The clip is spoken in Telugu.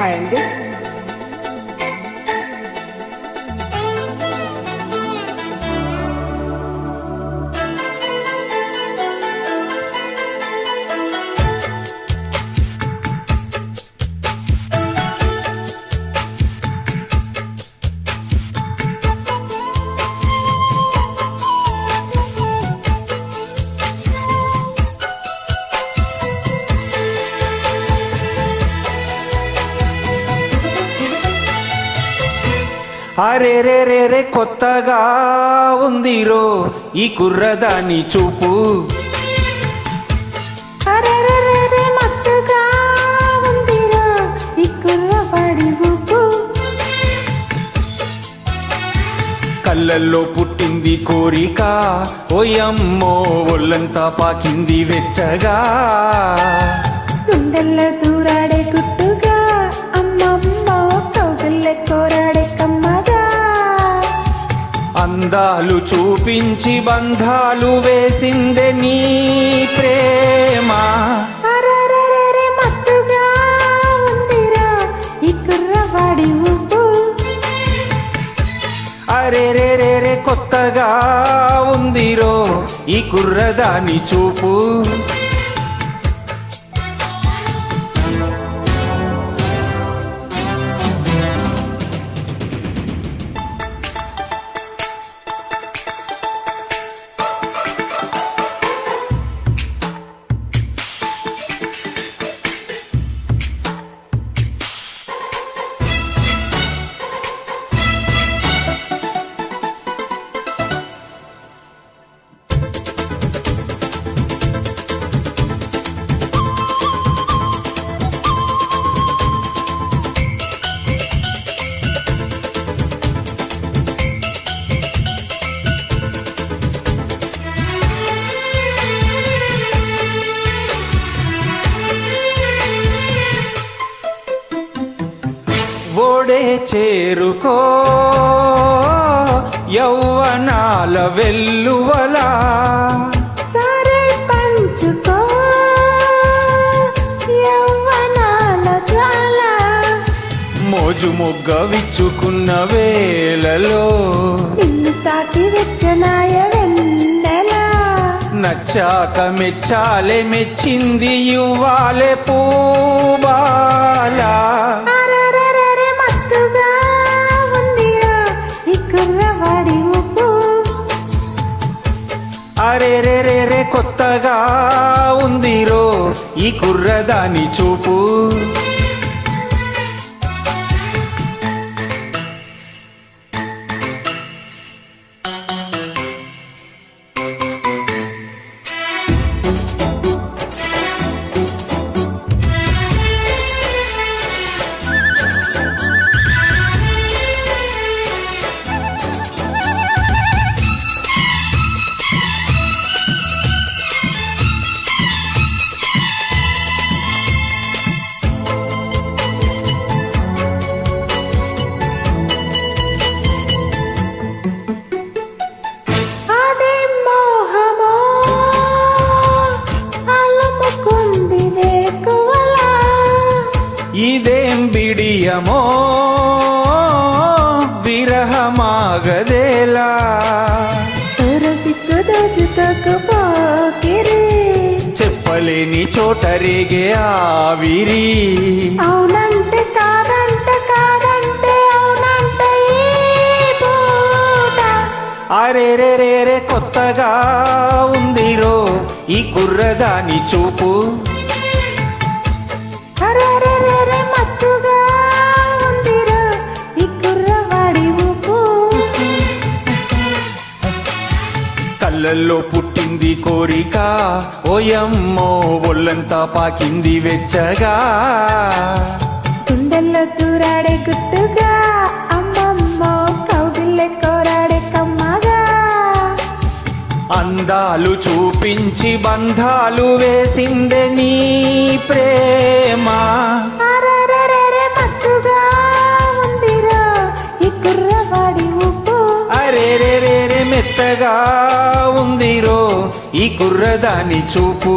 triangle అరే రే రే రే కొత్తగా ఉందిరో ఈ కుర్రదాని చూపు. కళ్ళల్లో పుట్టింది కోరిక ఓయమ్మో ఒళ్ళంతా పాకింది వెచ్చగా గుండెల్లో అందాలు చూపించి బంధాలు వేసిందే నీ ప్రేమ. అరే రే రే రే కొత్తగా ఉందిరో ఈ కుర్రదాని చూపు ఓడే చేరుకో. యౌవనాల వెల్లువలా. సరే పంచుకో. యవ్వనాల జ్వాల. మోజు మొగ్గ విచ్చుకున్న వేళలో. నిన్ను తాకి వెచ్చనాయ వెన్నెలా నచ్చాక మెచ్చాలే మెచ్చింది ఇవ్వాలే పూబాలా అరే రే రే రే కొత్తగా ఉందిరో ఈ కుర్రదాని చూపు. బిడియమో విరహమాగదేలా. తురసిక్కు దోచుతకు పోకిరి చెప్పలేని చోట రేగే ఆవిరి. అవునంటే కాదంటే కాదంటే అవునంటే ఈ పూట అరే రే రే రే కొత్తగా ఉందిరో ఈ కుర్రదాని చూపు. కళ్ళల్లో పుట్టింది కోరిక. ఓయమ్మో ఒళ్ళంతా పాకింది వెచ్చగా. గుండెల్లో దూరాడే గుట్టుగా అమ్మమ్మ కౌగిల్లె కోరాడే కమ్మగా. అందాలు చూపించి బంధాలు వేసిందే నీ ప్రేమ. రే ఉందిరో ఈ కుర్రదాని చూపు.